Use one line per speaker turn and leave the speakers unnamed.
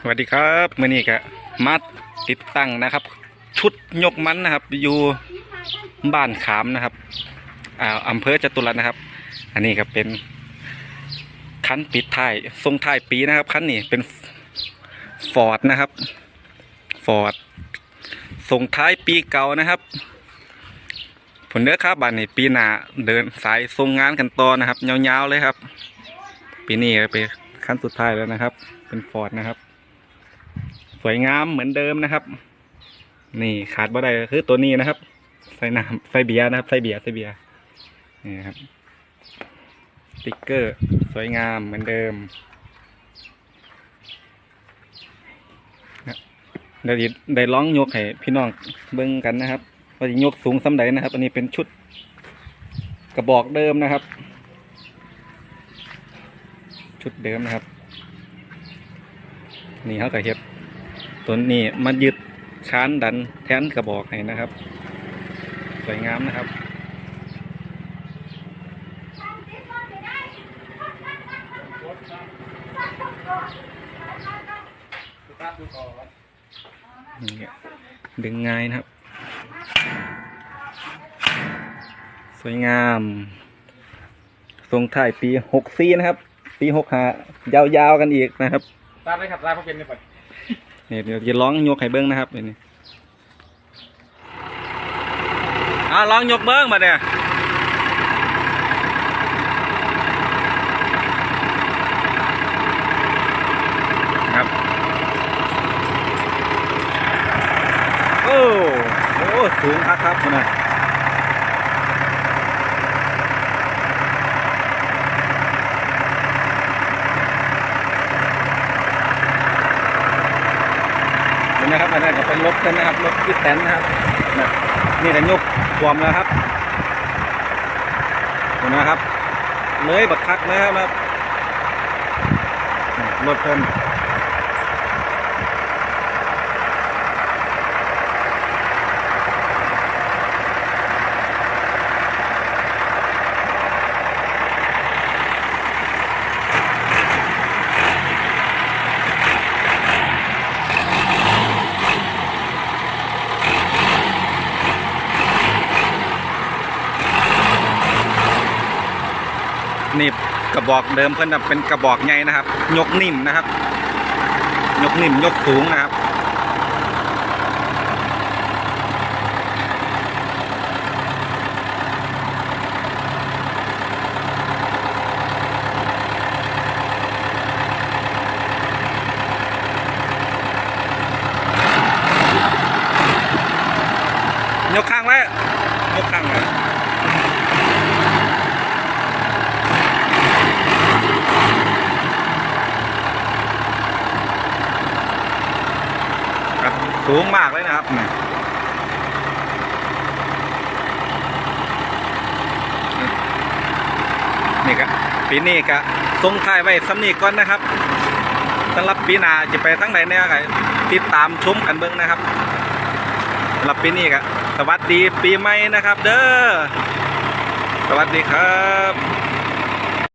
สวัสดีครับมื่อนี้ก็มาติดตั้งนะครับ ชุดยกมันนะครับ อยู่บ้านขามนะครับอ่าอำเภอจตุรัสนะครับ อันนี้ก็เป็นคันปิดท้ายทรงท้ายปีนะครับคันนี้เป็นฟอร์ดนะครับฟอร์ดส่งท้ายปีเก่านะครับผลเด้อครับบ้านนี้ปีหน้าเดินสายทรงงานกันต่อนะครับยาวๆเลยครับ ปีนี้ก็เป็น ขั้นสุดท้ายแล้วนะครับ เป็นฟอร์ดนะครับ สวยงามเหมือนเดิมนะครับ นี่ขาดบ่ได้คือตัวนี้นะครับ ใส่น้ำใส่เบียร์นะครับ ใส่เบียร์ใส่เบียร์นี่ครับสติ๊กเกอร์สวยงามเหมือนเดิมเดี๋ยวได้ร้องยกให้พี่น้องเบิ่งกันนะครับว่าจะยกสูงสำใดนะครับ อันนี้เป็นชุดกระบอกเดิมนะครับ ชุดเดิมนะครับ นี่เขาก็เฮ็ดตัวนี้มายึดค้านดันแทนกระบอกให้นะครับ สวยงามนะครับดึงง่ายนะครับ สวยงามทรงถ่ายปีหกสีนะครับ ปีหกห้ายาวๆกันอีกนะครับ
ตามเลยครับตามเขาเป็นเลยก่อน
เนี่ยเดี๋ยวจะร้องยกให้เบิ้งนะครับเดี๋ยวนี้อ่าร้องยกเบิ้งมาเนี่ยครับโอ้โอ้สูงครับครับคุณนะ นะครับอันนั้นก็เป็นรถกันนะครับรถคิดแตนนะครับนี่แต่ยกความแล้วครับดูนะครับเลยบักคักนะครับนะครับนี่รถเพิ่น นี่กระบอกเดิมเพื่อนเป็นกระบอกใหญ่นะครับ ยกนิ่มนะครับ ยกนิ่มยกสูงนะครับยกข้างไว้ยกข้างไว้ ครับ สูงมากเลยนะครับนี่นี่ก็ปีนี้ก็ทรงท้ายไว้สำนีก่อนนะครับสำหรับปีหน้าจะไปทั้งไหนเนี่ยก็ติดตามชมกันเบิ้งนะครับสำหรับปีนี้ก็สวัสดีปีใหม่นะครับ เด้อสวัสดีครับ